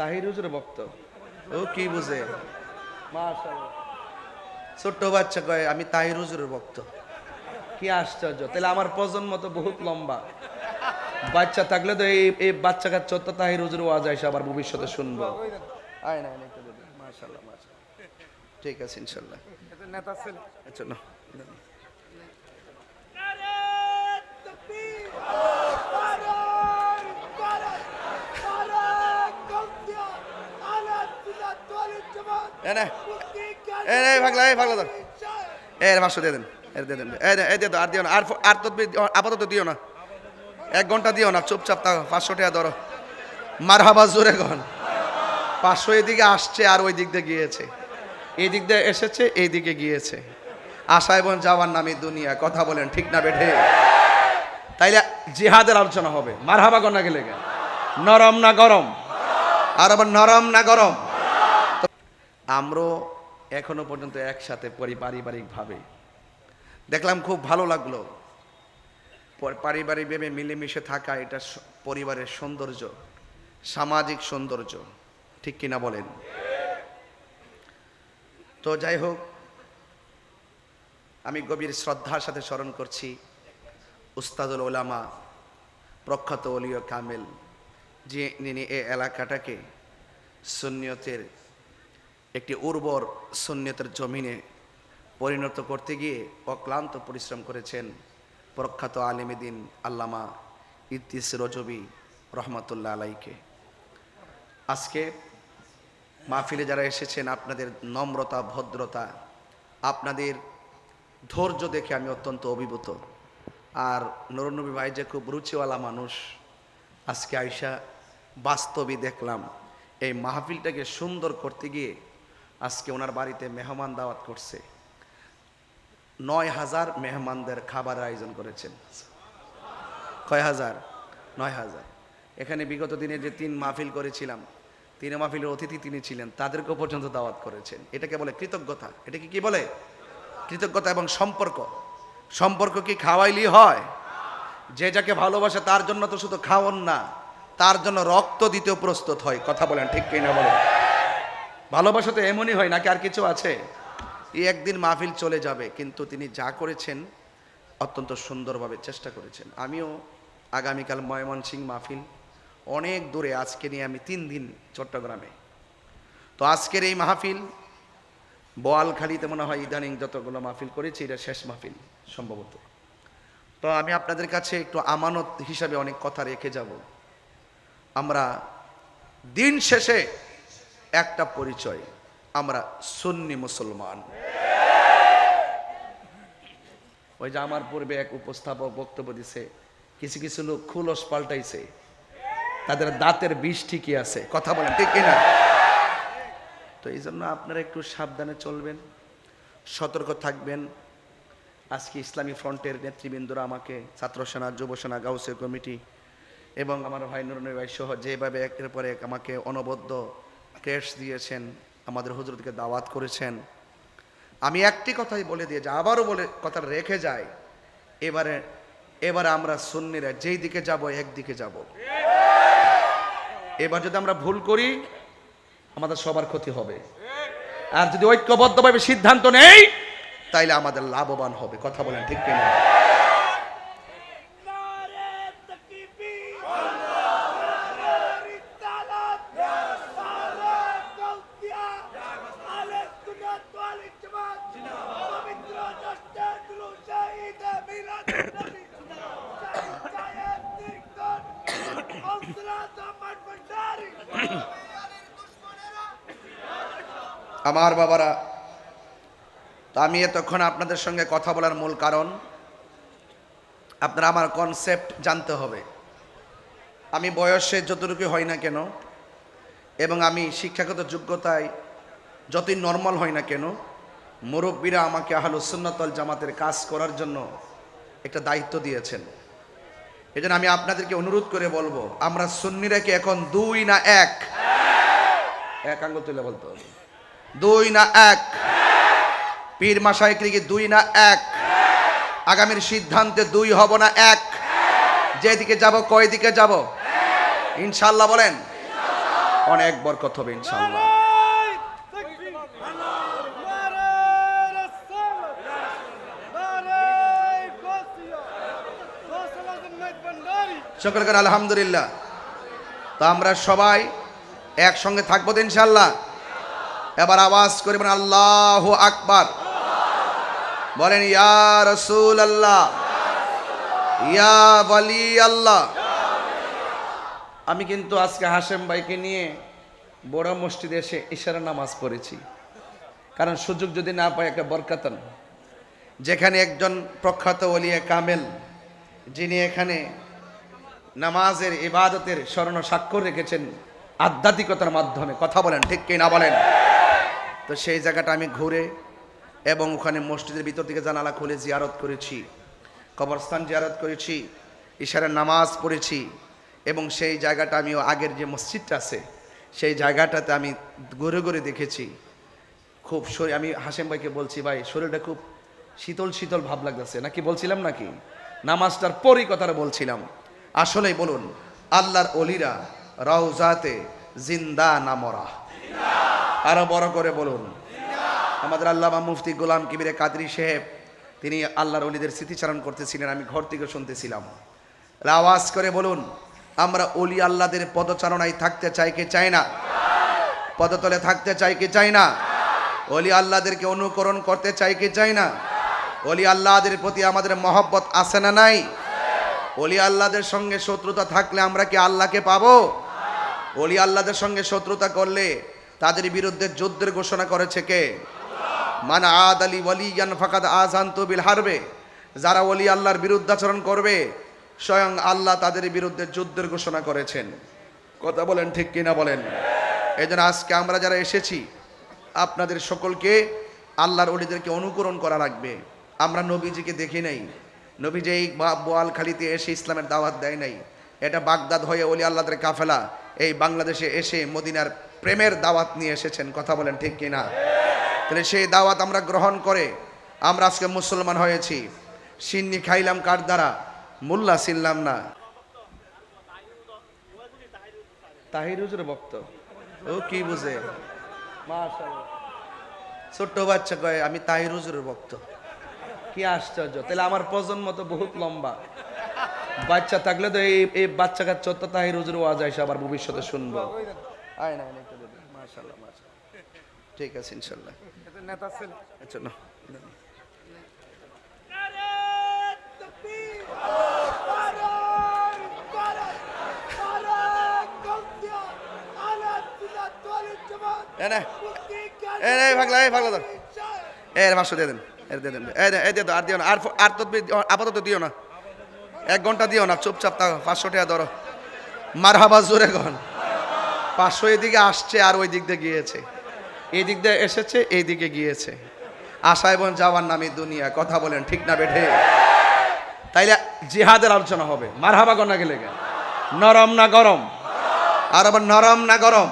তাহির হুজুর ভক্ত। ও কি বুঝে? ছোট্ট বাচ্চা কয় আমি তাহির হুজুরের ভক্ত। কি আশ্চর্য। তাহলে আমার প্রজন্ম তো বহুত লম্বা। বাচ্চা থাকলে তো এই এই বাচ্চা কাচ্চা তো তাহির হুজুর ওয়াজ আইসা আবার ভবিষ্যতে শুনব। আয় না একটু। মাশাআল্লাহ মাশাআল্লাহ। ঠিক আছে ইনশাআল্লাহ। নেতা ছেলে। আচ্ছা না এ নে। এ নে ভাগলা, এই ভাগলা ধর। এ পাঁচশো দিয়ে দেন এর দিয়ে দে- এই দিয়ে আর দিও না, আর আর তো আপাতত দিও না। এক ঘণ্টা দিও না, চুপচাপ তা পাঁচশো টাকা ধরো। মার জোরে গন পাঁচশো এদিকে আসছে আর ওই দিক দিয়ে গিয়েছে। এই দিক দিয়ে এসেছে, এই দিকে গিয়েছে। আশা এবং যাওয়ার নামে দুনিয়া, কথা বলেন, ঠিক না বেঠে? তাইলে জিহাদের আলোচনা হবে। মার গনা গেলে কেন? নরম না গরম? আর আবার নরম না গরম? আমরাও এখনও পর্যন্ত একসাথে পরি পারিবারিকভাবে। দেখলাম খুব ভালো লাগল। পর- পারিবারিকভাবে মিলেমিশে থাকা এটা পরিবারের সৌন্দর্য, সামাজিক সৌন্দর্য, ঠিক কিনা বলেন? তো যাই হোক, আমি গভীর শ্রদ্ধার সাথে স্মরণ করছি উস্তাদুল ওলামা প্রখ্যাত অলিয় কামেল যিনি এ এলাকাটাকে সুন্নিয়তের একটি উর্বর সুন্নিয়তের জমিনে পরিণত করতে গিয়ে অক্লান্ত পরিশ্রম করেছেন প্রখ্যাত আলিমেদিন আল্লামা ইদ্দিস রজবি রহমতুল্লাহ আলাইকে। আজকে মাহফিলে যারা এসেছেন, আপনাদের নম্রতা, ভদ্রতা, আপনাদের ধৈর্য দেখে আমি অত্যন্ত অভিভূত। আর নরনবী ভাই যে খুব রুচিওয়ালা মানুষ, আজকে আয়সা বাস্তবই দেখলাম এই মাহফিলটাকে সুন্দর করতে গিয়ে আজকে ওনার বাড়িতে মেহমান দাওয়াত করছে। নয় হাজার মেহমানদের খাবারের আয়োজন করেছেন। কয় হাজার? নয় হাজার। এখানে বিগত দিনে যে তিন মাহফিল করেছিলাম, তিন মাহফিলের অতিথি তিনি ছিলেন, তাদেরকেও পর্যন্ত দাওয়াত করেছেন। এটাকে বলে কৃতজ্ঞতা। এটাকে কি বলে? কৃতজ্ঞতা এবং সম্পর্ক। সম্পর্ক কি খাওয়াইলেই হয়? যে যাকে ভালোবাসে তার জন্য তো শুধু খাওয়ান না, তার জন্য রক্ত দিতেও প্রস্তুত হয়। কথা বলেন ঠিক কিনা বলেন? ভালোবাসা তো এমনই হয়, নাকি আর কিছু আছে? এই একদিন মাহফিল চলে যাবে, কিন্তু তিনি যা করেছেন অত্যন্ত সুন্দরভাবে চেষ্টা করেছেন। আমিও আগামীকাল ময়মনসিং মাহফিল অনেক দূরে, আজকে নিয়ে আমি তিন দিন চট্টগ্রামে। তো আজকের এই মাহফিল, বোয়ালখালীতে মনে হয় ইদানিং যতগুলো মাহফিল করেছি, এটা শেষ মাহফিল সম্ভবত। তো আমি আপনাদের কাছে একটু আমানত হিসাবে অনেক কথা রেখে যাব। আমরা দিন শেষে একটা পরিচয়, আমরা সুন্নি মুসলমান। ওই যে আমার পূর্বে এক উপস্থাপক বক্তব্য দিছে, কিছু কিছু লোক খুলস পাল্টাইছে। তাদের দাঁতের বিষ ঠিকই আছে, কথা বলেন, ঠিক কিনা? তো এই জন্য আপনারা একটু সাবধানে চলবেন, সতর্ক থাকবেন। আজকে ইসলামী ফ্রন্টের নেতৃবৃন্দরা আমাকে, ছাত্র সেনা, যুব সেনা গাউসের কমিটি এবং আমার ভাই নুরনবী ভাই সহ যেভাবে একের পর এক আমাকে অনবদ্য ক্রেশ দিয়েছেন, আমাদের হুজুরকে দাওয়াত করেছেন। আমি একটি কথাই বলে দিয়ে যে, আবারও বলে কথা রেখে যাই। এবারে এবারে আমরা সুন্নিরা যেই দিকে যাব একদিকে যাব। এবার যদি আমরা ভুল করি, আমাদের সবার ক্ষতি হবে। আর যদি ঐক্যবদ্ধভাবে সিদ্ধান্ত নেই, তাইলে আমাদের লাভবান হবে। কথা বলেন ঠিক কিনা? আমার বাবারা, তো আমি এতক্ষণ আপনাদের সঙ্গে কথা বলার মূল কারণ, আপনারা আমার কনসেপ্ট জানতে হবে। আমি বয়সে যতটুকু হয় না কেন, এবং আমি শিক্ষাগত যোগ্যতায় যতই নর্মাল হয় না কেন, মুরব্বীরা আমাকে আহলুসুন্নতল জামাতের কাজ করার জন্য একটা দায়িত্ব দিয়েছেন। এই আমি আপনাদেরকে অনুরোধ করে বলব, আমরা সুন্নিরা কি এখন দুই না এক? এক আঙ্গুল তুলে বলতে হবে। দুই না এক। পীর মাসায় কি দুই না এক। আগামীর সিদ্ধান্তে দুই হব না এক। যেদিকে যাব কয় দিকে যাব? ইনশাল্লাহ বলেন। অনেক বরকত হবে ইনশাল্লাহ। সকল করে আলহামদুলিল্লাহ। তো আমরা সবাই একসঙ্গে থাকব তো ইনশাল্লাহ। এবার আওয়াজ করে বলেন, আল্লাহ আকবার। বলেন, ইয়া রসুল আল্লাহ ইয়া বলি আল্লাহ আমি কিন্তু আজকে হাসেম ভাইকে নিয়ে বড় মসজিদে এসে ইশারা নামাজ পড়েছি। কারণ সুযোগ যদি না পাই একটা বরকাতন যেখানে একজন প্রখ্যাত ওলিয়া কামেল, যিনি এখানে নামাজের ইবাদতের স্মরণ স্বাক্ষর রেখেছেন আধ্যাত্মিকতার মাধ্যমে। কথা বলেন, ঠিক কি না বলেন? তো সেই জায়গাটা আমি ঘুরে এবং ওখানে মসজিদের ভিতর থেকে জানালা খুলে জিয়ারত করেছি, কবরস্থান জিয়ারত করেছি ইশারের নামাজ পড়েছি এবং সেই জায়গাটা আমি আগের যে মসজিদটা আছে, সেই জায়গাটাতে আমি ঘুরে ঘুরে দেখেছি। খুব শরীর, আমি হাসেম ভাইকে বলছি, ভাই, শরীরটা খুব শীতল শীতল ভাব লাগতেছে। নাকি বলছিলাম নাকি? নামাজটার পরই কথাটা বলছিলাম। আসলেই বলুন, আল্লাহর অলিরা রওজাতে জিন্দা নামরা আরও বড় করে বলুন। আমাদের আল্লামা মুফতি গোলাম কিবিরে কাদরি সাহেব, তিনি আল্লাহর অলিদের স্মৃতিচারণ করতেছিলেন, আমি ঘর থেকে শুনতেছিলাম। আওয়াজ করে বলুন, আমরা অলি আল্লাহদের পদচারণায় থাকতে চাই কি চাই না? পদতলে থাকতে চাই কি চাই না? অলি আল্লাহদেরকে অনুকরণ করতে চাই কি চাই না? অলি আল্লাহদের প্রতি আমাদের মহব্বত আছে না নাই? অলি আল্লাহদের সঙ্গে শত্রুতা থাকলে আমরা কি আল্লাহকে পাবো? অলি আল্লাহদের সঙ্গে শত্রুতা করলে তাদের বিরুদ্ধে যুদ্ধের ঘোষণা করেছে কে? মান আদ আলী ওয়ালিয়ান ফাকাদ আজান তবিল হারবে। যারা ওলি আল্লাহর বিরুদ্ধাচরণ করবে, স্বয়ং আল্লাহ তাদের বিরুদ্ধে যুদ্ধের ঘোষণা করেছেন। কথা বলেন ঠিক কিনা বলেন? এই জন্য আজকে আমরা যারা এসেছি, আপনাদের সকলকে আল্লাহর অলিদেরকে অনুকরণ করা লাগবে। আমরা নবীজিকে দেখি নাই। নবীজি এই বোয়ালখালিতে এসে ইসলামের দাওয়াত দেয় নাই। এটা বাগদাদ হয়ে অলি আল্লাহদের কাফেলা। এই বাংলাদেশে এসে মদিনার প্রেমের দাওয়াত নিয়ে এসেছেন, কথা বলেন ঠিক কিনা? তাহলে সেই দাওয়াত আমরা গ্রহণ করে আমরা আজকে মুসলমান হয়েছি। সিন্নি খাইলাম কার দ্বারা? মোল্লা চিনলাম না। তাহির হুজুর ভক্ত। ও কি বুঝে? ছোট্ট বাচ্চা কয়, আমি তাহির হুজুরের ভক্ত। কি আশ্চর্য। তাহলে আমার প্রজন্ম তো বহুত লম্বা। বাচ্চা থাকলে তো এই বাচ্চা কাচ্চা তো তাহির হুজুর ওয়াজ আইসা আবার ভবিষ্যতে শুনব। আয় না একটু দে দে। মাশাআল্লাহ মাশাআল্লাহ। ঠিক আছে ইনশাল্লাহ আচ্ছা না এ নে, ভাগলা এই এ রে পাঁচশো দিয়ে দেন এর দিয়ে দেন। এই দে- এই দিয়ে দাও, আর দিও না। আর ফ- আর তো আপাতত দিও না। এক ঘণ্টা দিও না চুপচাপ তা পাঁচশো টাকা ধরো। মার হাবা জোরে গন পাঁচশো এদিকে আসছে আর ওই দিক দিয়ে গিয়েছে। এই দিক দিয়ে এসেছে, এই দিকে গিয়েছে। আশা এবং যাওয়ার নামে দুনিয়া, কথা বলেন, ঠিক না বেঠে? তাইলে জিহাদের আলোচনা হবে। মার হাবা গনা গেলে। নরম না গরম? আর আবার নরম না গরম?